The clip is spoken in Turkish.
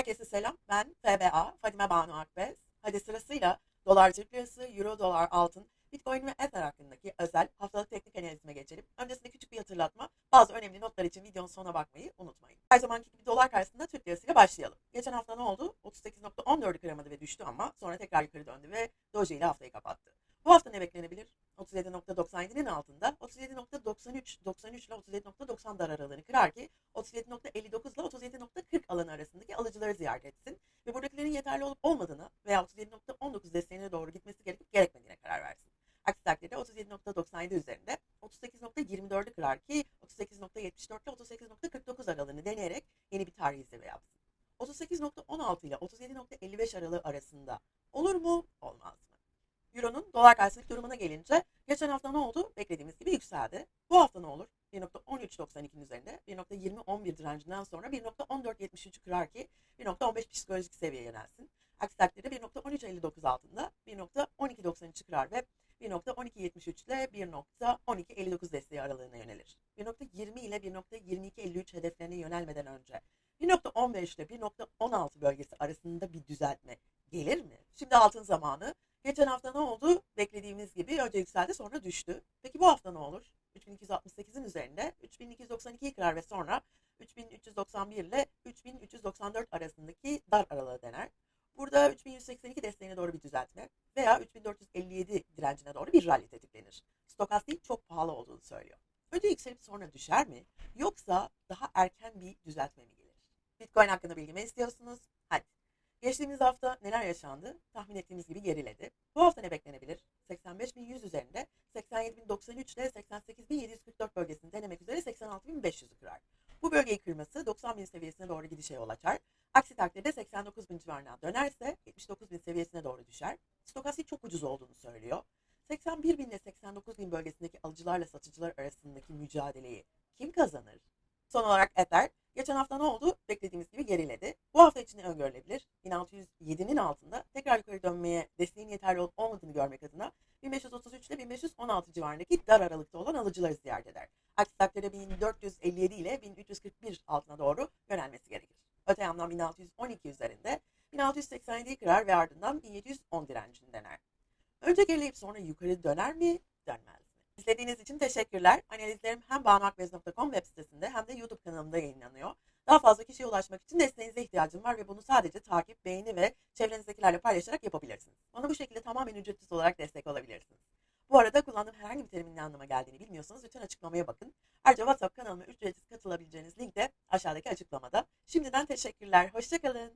Herkese selam. Ben FBA, Fadime Banu Akbez. Hadi sırasıyla dolar Türk lirası, euro dolar altın, bitcoin ve ether hakkındaki özel haftalık teknik analizime geçelim. Öncesinde küçük bir hatırlatma. Bazı önemli notlar için videonun sonuna bakmayı unutmayın. Her zamanki gibi dolar karşısında Türk lirasıyla başlayalım. Geçen hafta ne oldu? 38.14'ü kıramadı ve düştü ama sonra tekrar yukarı döndü ve doji ile haftayı kapattı. Bu hafta ne beklenebilir? 37.97'nin altında 37.93, 93 ile 37.90 dar aralığını kırar ki 37.59 ile 37.40 alanı arasındaki alıcıları ziyaret etsin ve buradakilerin yeterli olup olmadığını veya 37.19 desteğine doğru gitmesi gerekip gerekmediğine karar versin. Aksi takdirde 37.97 üzerinde 38.24'ü kırar ki 38.74 ile 38.49 aralığını deneyerek yeni bir tarih izleme yapsın. 38.16 ile 37.55 aralığı arasında olur mu olmaz? Euro'nun dolar karşısındaki durumuna gelince geçen hafta ne oldu? Beklediğimiz gibi yükseldi. Bu hafta ne olur? 1.1392'nin üzerinde 1.2011 direncinden sonra 1.1473'ü kırar ki 1.15 psikolojik seviye yönelsin. Aksi takdirde 1.1359 altında 1.1293'ü kırar ve 1.1273 ile 1.1259 desteği aralığına yönelir. 1.20 ile 1.2253 hedeflerine yönelmeden önce 1.15 ile 1.16 bölgesi arasında bir düzeltme gelir mi? Şimdi altın zamanı. Geçen hafta ne oldu? Beklediğimiz gibi önce yükseldi sonra düştü. Peki bu hafta ne olur? 3268'in üzerinde 3292'yi kırar ve sonra 3391 ile 3394 arasındaki dar aralığı dener. Burada 3182 desteğine doğru bir düzeltme veya 3457 direncine doğru bir rally tetiklenir. Stokastik çok pahalı olduğunu söylüyor. Önce yükselip sonra düşer mi? Yoksa daha erken bir düzeltme mi gelir? Bitcoin hakkında bilgi istiyorsunuz? Geçtiğimiz hafta neler yaşandı? Tahmin ettiğimiz gibi geriledi. Bu hafta ne beklenebilir? 85.100 üzerinde 87.093 ile 88.744 bölgesini denemek üzere 86.500'ü kırar. Bu bölgeyi kırması 90.000 seviyesine doğru gidişe yol açar. Aksi takdirde 89.000 civarına dönerse 79.000 seviyesine doğru düşer. Stokastik çok ucuz olduğunu söylüyor. 81.000 ile 89.000 bölgesindeki alıcılarla satıcılar arasındaki mücadeleyi kim kazanır? Son olarak Ether. Geçen hafta ne oldu? Beklediğimiz gibi geriledi. Bu hafta için öngörülebilir. 1607'nin altında tekrar yukarı dönmeye desteğin yeterli olup olmadığını görmek adına 1533 ile 1516 civarındaki dar aralıkta olan alıcıları ziyaret eder. Aksi takdirde 1457 ile 1341 altına doğru yönelmesi gerekir. Öte yandan 1612 üzerinde 1687'yi kırar ve ardından 1710 direncini dener. Önce gerileyip sonra yukarı döner mi, dönmez? İzlediğiniz için teşekkürler. Analizlerim hem bağmakbez.com web de YouTube kanalımda yayınlanıyor. Daha fazla kişiye ulaşmak için desteğinize ihtiyacım var ve bunu sadece takip, beğeni ve çevrenizdekilerle paylaşarak yapabilirsiniz. Bana bu şekilde tamamen ücretsiz olarak destek olabilirsiniz. Bu arada kullandığım herhangi bir terimin ne anlama geldiğini bilmiyorsanız lütfen açıklamaya bakın. Ayrıca WhatsApp kanalıma ücretsiz katılabileceğiniz link de aşağıdaki açıklamada. Şimdiden teşekkürler. Hoşçakalın.